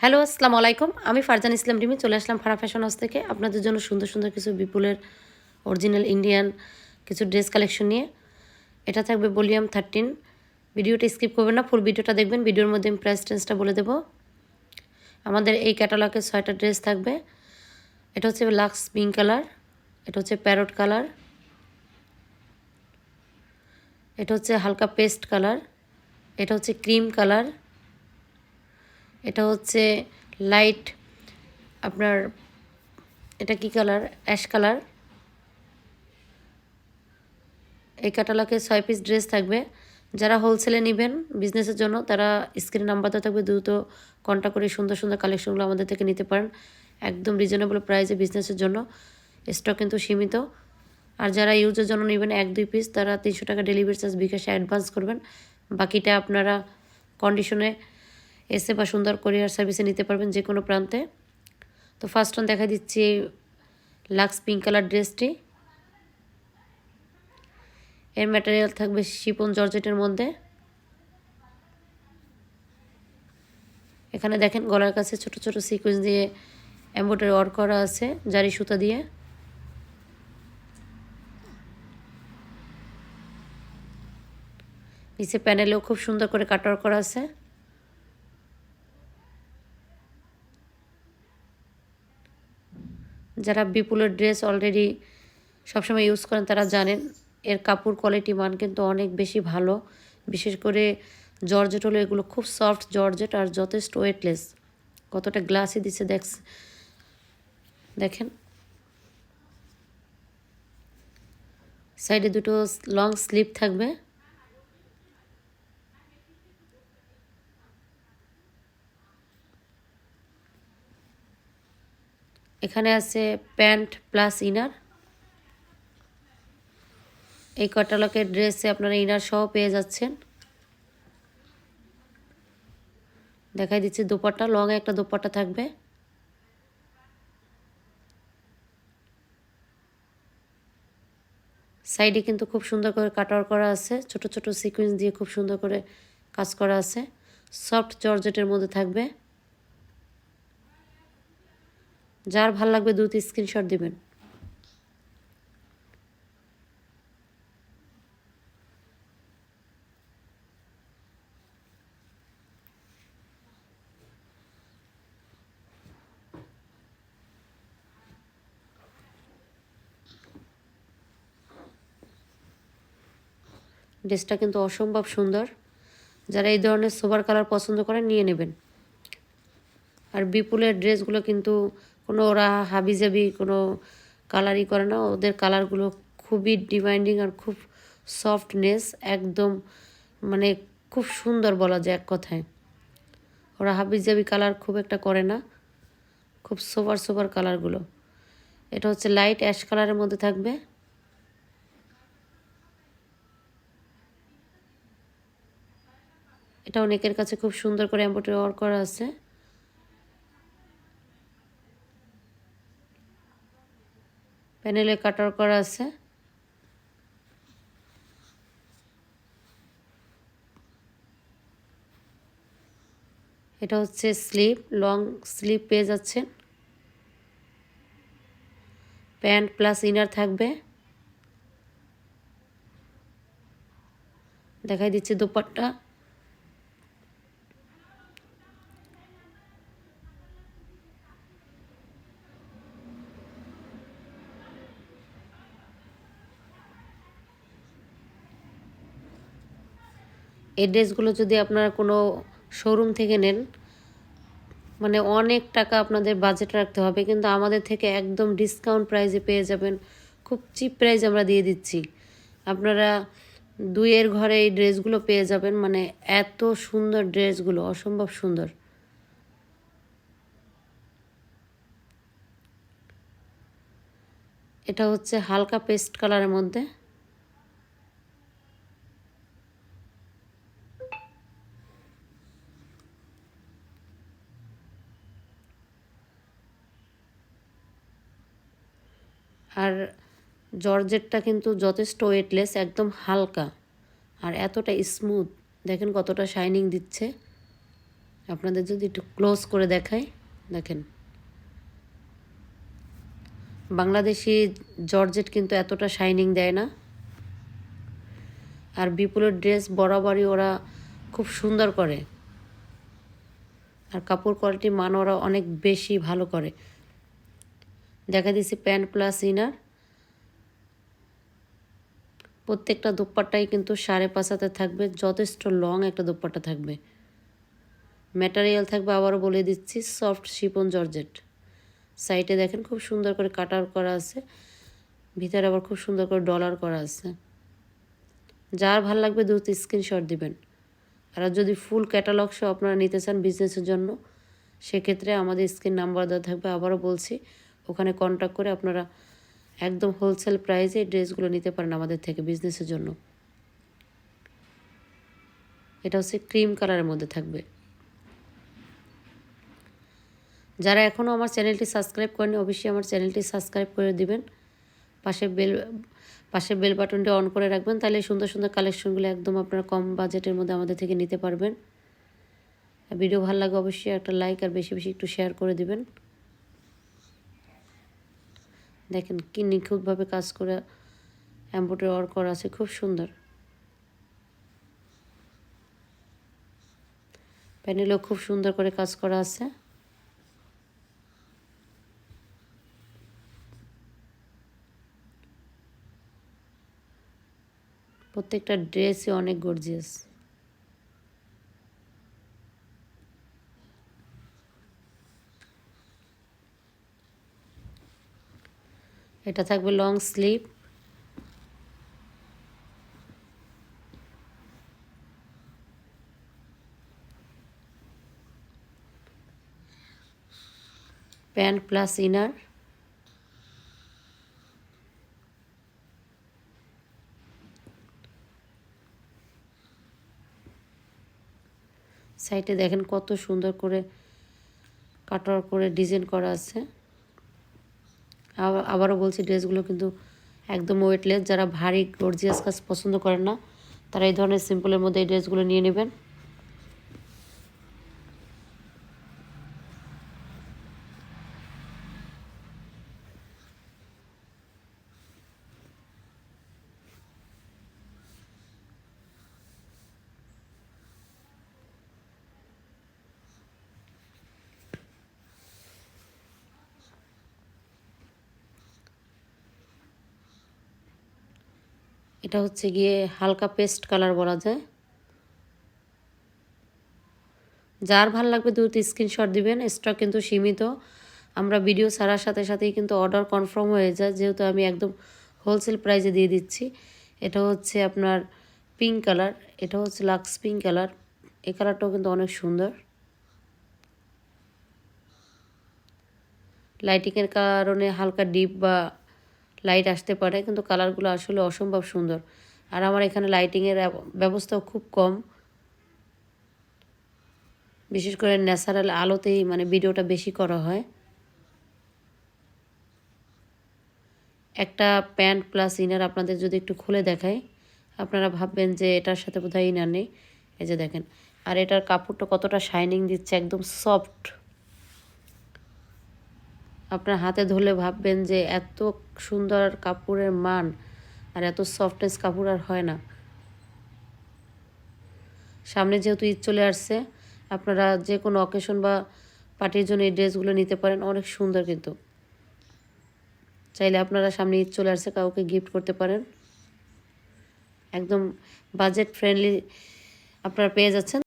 Hello, আসসালামু আলাইকুম। আমি ফারজান ইসলাম রিমি, চলে আসলাম ফারা ফ্যাশন হাউস থেকে। আপনাদের জন্য সুন্দর সুন্দর কিছু বিপুলের অরিজিনাল ইন্ডিয়ান কিছু ড্রেস কালেকশন নিয়ে। এটা থাকবে ভলিউম থার্টিন ভিডিওটা স্কিপ করবেন না ফুল ভিডিওটা দেখবেন। ভিডিওর মধ্যে আমি প্রাইস টেন্সটা বলে দেবো। আমাদের এই ক্যাটালগে ছয়টা ড্রেস থাকবে। এটা হচ্ছে লাক্স পিঙ্ক কালার এটা হচ্ছে প্যারট কালার এটা হচ্ছে হালকা পেস্ট কালার এটা হচ্ছে ক্রিম কালার এটা হচ্ছে লাইট আপনার, এটা কি কালার অ্যাশ কালার এই ক্যাটালগে ছয় পিস ড্রেস থাকবে। যারা হোলসেলে নেবেন বিজনেসের জন্য, তারা স্ক্রিন নাম্বারটা থাকবে। দ্রুত কন্ট্যাক্ট করে সুন্দর সুন্দর কালেকশনগুলো আমাদের থেকে নিতে পারেন। একদম রিজনেবল প্রাইসে বিজনেসের জন্য। স্টক কিন্তু সীমিত। আর যারা ইউজের জন্য নেবেন এক, দুই পিস তারা তিনশো টাকা ডেলিভারি চার্জ বিকাশে অ্যাডভান্স করবেন। বাকিটা আপনারা কন্ডিশনে এসে বা সুন্দর কোরিয়ার সার্ভিসে নিতে পারবেন যে কোনো প্রান্তে। তো ফার্স্ট অন দেখা দিচ্ছি লাক্স পিঙ্ক কালার ড্রেসটি এর ম্যাটেরিয়াল থাকবে শিপন জর্জেটের মধ্যে। এখানে দেখেন গলার কাছে ছোট ছোট সিকোয়েন্স দিয়ে এম্ব্রয়ডারি ওয়ার্ক করা আছে, জারি সুতা দিয়ে। নিচে প্যানেলেও খুব সুন্দর করে কাটওয়ার করা আছে। যারা বিপুলের ড্রেস অলরেডি সবসময় ইউজ করেন, তারা জানেন এর কাপড় কোয়ালিটি মান কিন্তু অনেক বেশি ভালো। বিশেষ করে জর্জেট হলো এগুলো খুব সফট জর্জেট আর যথেষ্ট ওয়েটলেস কতটা গ্লাসই দিচ্ছে দেখ দেখেন। সাইডে দুটো লং স্লিপ থাকবে। এখানে আছে প্যান্ট প্লাস ইনার। এই কটালকের ড্রেসে আপনারা ইনার সহ পেয়ে যাচ্ছেন। দেখাই দিচ্ছি দোপাট্টা, লং একটা দোপাট্টা থাকবে। সাইডে কিন্তু খুব সুন্দর করে কাটার করা আছে, ছোট ছোট সিকুয়েন্স দিয়ে খুব সুন্দর করে কাজ করা আছে। সফট জর্জেটের মধ্যে থাকবে। যার ভালো লাগবে দ্রুত স্ক্রিনশট দিবেন। ড্রেসটা কিন্তু অসম্ভব সুন্দর। যারা এই ধরনের সোবার কালার পছন্দ করেন, নিয়ে নেবেন। আর বিপুলের ড্রেসগুলো কিন্তু কোনো ওরা হাবিজাবি কোনো কালারই করে না। ওদের কালারগুলো খুবই ডিমান্ডিং আর খুব সফটনেস একদম মানে খুব সুন্দর বলা যায় এক কথায়। ওরা হাবিজাবি কালার খুব একটা করে না, খুব সোবার সোবার কালারগুলো এটা হচ্ছে লাইট অ্যাশ কালারের মধ্যে থাকবে। এটা অনেকের কাছে খুব সুন্দর করে এম্ব্রয়ডারি ওয়ার্ক করা আছে। প্যানেলে কাটার করা আছে। এটা হচ্ছে স্লিপ, লং স্লিপ পেয়ে যাচ্ছেন। প্যান্ট প্লাস ইনার থাকবে। দেখাই দিচ্ছে দোপাট্টা। এই ড্রেসগুলো যদি আপনারা কোনো শোরুম থেকে নেন মানে অনেক টাকা আপনাদের বাজেট রাখতে হবে, কিন্তু আমাদের থেকে একদম ডিসকাউন্ট প্রাইসে পেয়ে যাবেন। খুব চিপ প্রাইস আমরা দিয়ে দিচ্ছি। আপনারা দুইয়ের ঘরে এই ড্রেসগুলো পেয়ে যাবেন মানে এত সুন্দর ড্রেসগুলো, অসম্ভব সুন্দর। এটা হচ্ছে হালকা পেস্ট কালারের মধ্যে। আর জর্জেটটা কিন্তু যথেষ্ট ওয়েটলেস একদম হালকা আর এতটা স্মুথ দেখেন কতটা শাইনিং দিচ্ছে। আপনাদের যদি একটু ক্লোজ করে দেখাই, দেখেন। বাংলাদেশি জর্জেট কিন্তু এতটা শাইনিং দেয় না। আর বিপুলের ড্রেস বরাবরই ওরা খুব সুন্দর করে। আর কাপড় কোয়ালিটির মান ওরা অনেক বেশি ভালো করে। দেখা দিচ্ছি প্যান্ট প্লাস ইনার। প্রত্যেকটা দোপাট্টাই কিন্তু সাড়ে পাঁচ হাতে থাকবে, যথেষ্ট লং একটা দোপাট্টা থাকবে। ম্যাটেরিয়াল থাকবে আবারও বলে দিচ্ছি সফট শিপন জর্জেট। সাইডে দেখেন খুব সুন্দর করে কাটার করা আছে, ভিতরে আবার খুব সুন্দর করে ডলার করা আছে। যার ভালো লাগবে দ্রুত স্ক্রিনশট দিবেন। আর যদি ফুল ক্যাটালগ সহ আপনারা নিতে চান বিজনেসের জন্য, সেক্ষেত্রে আমাদের স্ক্রিন নাম্বার দেওয়া থাকবে, আবারও বলছি ওখানে কন্ট্যাক্ট করে আপনারা একদম হোলসেল প্রাইসে ড্রেসগুলো নিতে পারেন আমাদের থেকে বিজনেসের জন্য। এটা হচ্ছে ক্রিম কালারের মধ্যে থাকবে। যারা এখনও আমার চ্যানেলটি সাবস্ক্রাইব করেনি অবশ্যই আমার চ্যানেলটি সাবস্ক্রাইব করে দিবেন। পাশে বেল পাশে বেল বাটনটি অন করে রাখবেন, তাহলে সুন্দর সুন্দর কালেকশনগুলো একদম আপনারা কম বাজেটের মধ্যে আমাদের থেকে নিতে পারবেন। ভিডিও ভালো লাগে অবশ্যই একটা লাইক আর বেশি বেশি একটু শেয়ার করে দিবেন। দেখেন কি নিখুঁতভাবে কাজ করে এম্ব্রয়ডারি ওয়ার্ক করা আছে, খুব সুন্দর। প্যানেলও খুব সুন্দর করে কাজ করা আছে। প্রত্যেকটা ড্রেসই অনেক গর্জিয়াস এটা থাকবে long sleeve pant plus inner সাইডে দেখেন কত সুন্দর করে কাটার করে ডিজাইন করা আছে। আবারও বলছি, ড্রেসগুলো কিন্তু একদম ওয়েটলেস যারা ভারী গর্জিয়াস কাজ পছন্দ করেন না, তারা এই ধরনের সিম্পলের মধ্যে এই ড্রেসগুলো নিয়ে নেবেন। এটা হচ্ছে গিয়ে হালকা পেস্ট কালার বলা যায়। যার ভালো লাগবে দ্রুত স্ক্রিনশট দিবেন স্টক কিন্তু সীমিত। আমরা ভিডিও ছাড়ার সাথে সাথেই কিন্তু অর্ডার কনফার্ম হয়ে যায়, যেহেতু আমি একদম হোলসেল প্রাইসে দিয়ে দিচ্ছি। এটা হচ্ছে আপনার পিঙ্ক কালার এটা হচ্ছে লাক্স পিঙ্ক কালার এই কালারটাও কিন্তু অনেক সুন্দর। লাইটিংয়ের কারণে হালকা ডিপ বা লাইট আসতে পারে, কিন্তু কালারগুলো আসলে অসম্ভব সুন্দর। আর আমার এখানে লাইটিংয়ের ব্যবস্থাও খুব কম। বিশেষ করে ন্যাচারাল আলোতেই মানে ভিডিওটা বেশি করা হয়। একটা প্যান্ট প্লাস ইনার আপনাদের যদি একটু খুলে দেখাই, আপনারা ভাববেন যে এটার সাথে বোধহয় ইনার নেই। এই যে দেখেন, আর এটার কাপড়টা কতটা শাইনিং দিচ্ছে, একদম সফট আপনার হাতে ধরলে ভাববেন যে এত সুন্দর কাপড়ের মান আর এত সফটনেস কাপড় আর হয় না। সামনে যেহেতু ঈদ চলে আসছে, আপনারা যে কোনো অকেশন বা পার্টির জন্য এই ড্রেসগুলো নিতে পারেন, অনেক সুন্দর কিন্তু। চাইলে আপনারা সামনে ঈদ চলে আসছে, কাউকে গিফট করতে পারেন। একদম বাজেট ফ্রেন্ডলি আপনারা পেয়ে যাচ্ছেন।